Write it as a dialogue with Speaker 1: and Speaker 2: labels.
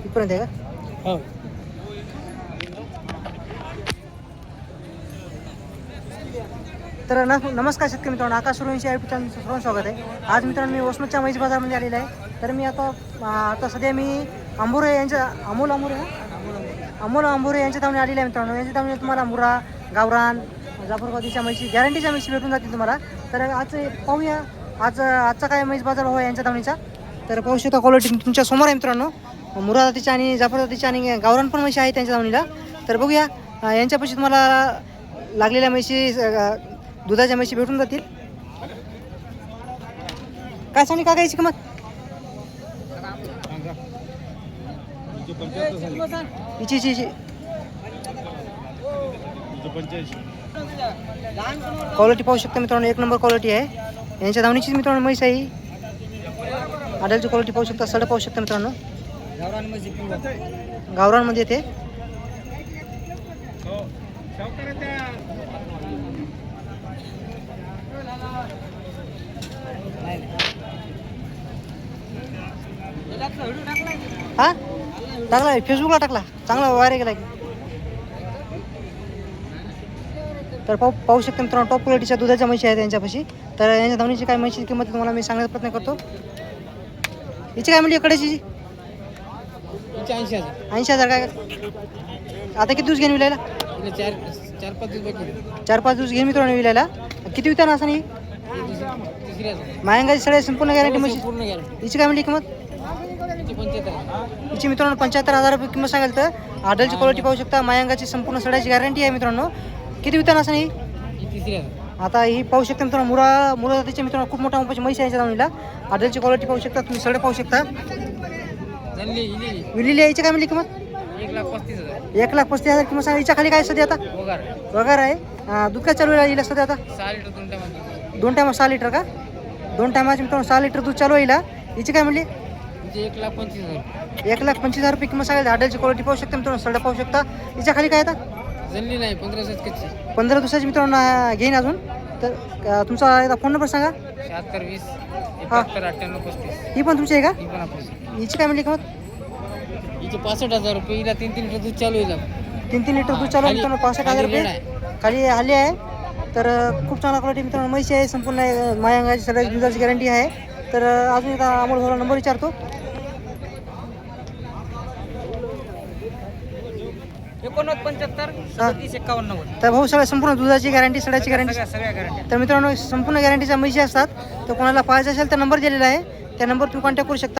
Speaker 1: इथपर्यंत आहे का
Speaker 2: हो
Speaker 1: तर न नमस्कार शेतकरी मित्रांनो आकाश सुरवंशी आहे चॅनलचं सर्वांचं स्वागत आहे. आज मित्रांनो मी वसमतच्या मैज बाजारमध्ये आलेला आहे. तर मी आता आता सध्या मी अंबुरे यांच्या अमोल आंबोरे अमोल आंबोरे यांच्या धावणे आलेले आहे मित्रांनो. यांच्या धावणे तुम्हाला मुरा गावरान जाफरबादीच्या म्हशी गॅरंटीच्या म्हशी भेटून जातील तुम्हाला. तर आज पाहूया. आज आजचा काय म्हैस बाजार भाव आहे यांच्या धावणीचा? तर पाहू शकता क्वालिटी तुमच्यासमोर आहे मित्रांनो. मुरा जातीच्या आणि जाफर जातीच्या आणि गावरान पण म्हशी आहेत त्यांच्या धावणीला. तर बघूया यांच्यापाशी तुम्हाला लागलेल्या म्हशी दुधाच्या म्हशी भेटून जातील? काय सांगली का कायची किंमत? हिची हिची हिची. क्वालिटी पाहू शकता मित्रांनो एक नंबर क्वालिटी आहे. यांच्या धावणीचीच मित्रांनो म्हैस आहे ही. आडलची क्वालिटी पाहू शकता सड पाहू शकता मित्रांनो. गावरानमध्ये येते. हा? टाकला फेसबुकला टाकला. चांगला वायर गेला की. तर पाहू पाहू शकता मित्रांनो टॉप क्वालिटीच्या दुधाच्या म्हशी आहेत यांच्यापाशी. तर यांच्या धावणीची काय म्हशीची किंमत तुम्हाला मी सांगण्याचा प्रयत्न करतो. हिची काय म्हणली कडेची?
Speaker 2: ऐंशी हजार.
Speaker 1: ऐंशी हजार काय? आता किती दिवस घेऊन विलायला
Speaker 2: चार चार पाच दिवस बाकी
Speaker 1: चार पाच दिवस घेऊन मित्रांनो विलायला. किती विकताना असं नाही? मायंगाची सगळ्या संपूर्ण गॅरंटी
Speaker 2: पूर्ण गॅरंटी
Speaker 1: हिची काय म्हणली किंमत? हिची मित्रांनो पंच्याहत्तर हजार रुपये किंमत सांगाल तर. आडलची क्वालिटी पाहू शकता. मायंगाची संपूर्ण सड्याची गॅरंटी आहे मित्रांनो. किती विकताना असं नाही?
Speaker 2: ही
Speaker 1: आता ही पाहू शकता मित्रांनो मुरा मुरा जातीचे मित्रांनो खूप मोठी म्हैस आहे दावणीला आडलची क्वालिटी पाहू शकता तुम्ही सडे पाहू शकता. विलेली यायची काय म्हणली किंमत?
Speaker 2: एक लाख पस्तीस हजार.
Speaker 1: किंमत सांगा हिच्या खाली काय सध्या आता? वगैरे. आहे. दूध काय चालू आहे हिला सध्या आता?
Speaker 2: सहा लिटर दोन
Speaker 1: टायमा सहा लिटर का? दोन टायमाचे मित्रांनो सहा लिटर दूध चालू आहे हिला. हिची काय म्हणली?
Speaker 2: एक लाख पंचवीस हजार.
Speaker 1: एक लाख पंचवीस हजार रुपये किंमत सांगायला आडलची क्वालिटी पाहू शकता मित्रांनो सडा पाहू शकता. हिच्या खाली काय आता?
Speaker 2: जल्ली नाही पंधरा कच्ची.
Speaker 1: पंधरा दिवसाची मित्रांनो घेईन अजून. तर तुमचा एकदा फोन नंबर सांगा.
Speaker 2: शहात्तर वीस एकाहत्तर अठ्ठ्याण्णव पस्तीस.
Speaker 1: ही पण तुमची आहे का?
Speaker 2: ही
Speaker 1: हिची काय म्हणली किंमत?
Speaker 2: हिचे पासष्ट हजार रुपये हिला तीन तीन लिटर दूध चालू येईल
Speaker 1: तीन तीन लिटर दूध चालू मित्रांनो पासष्ट हजार रुपये. खाली आली आहे. तर खूप चांगला क्वालिटी मित्रांनो. म्हैशी आहे संपूर्ण मायांगाची सगळ्या दुधाची गॅरंटी आहे. तर अजून एकदा अमोल भाऊला नंबर विचारतो.
Speaker 2: एकोणनव्वद पंच्याहत्तर एकावन्न
Speaker 1: तर भाऊ सगळ्या संपूर्ण दुधाची गॅरंटी सगळ्याची गॅरंटी
Speaker 2: सगळ्या सगळ्या गॅरंटी
Speaker 1: तर मित्रांनो संपूर्ण गॅरंटीच्या म्हशी असतात. तर कोणाला पाहायचं असेल तर नंबर दिलेला आहे. त्या नंबर तुम्ही कॉन्टॅक्ट करू शकता.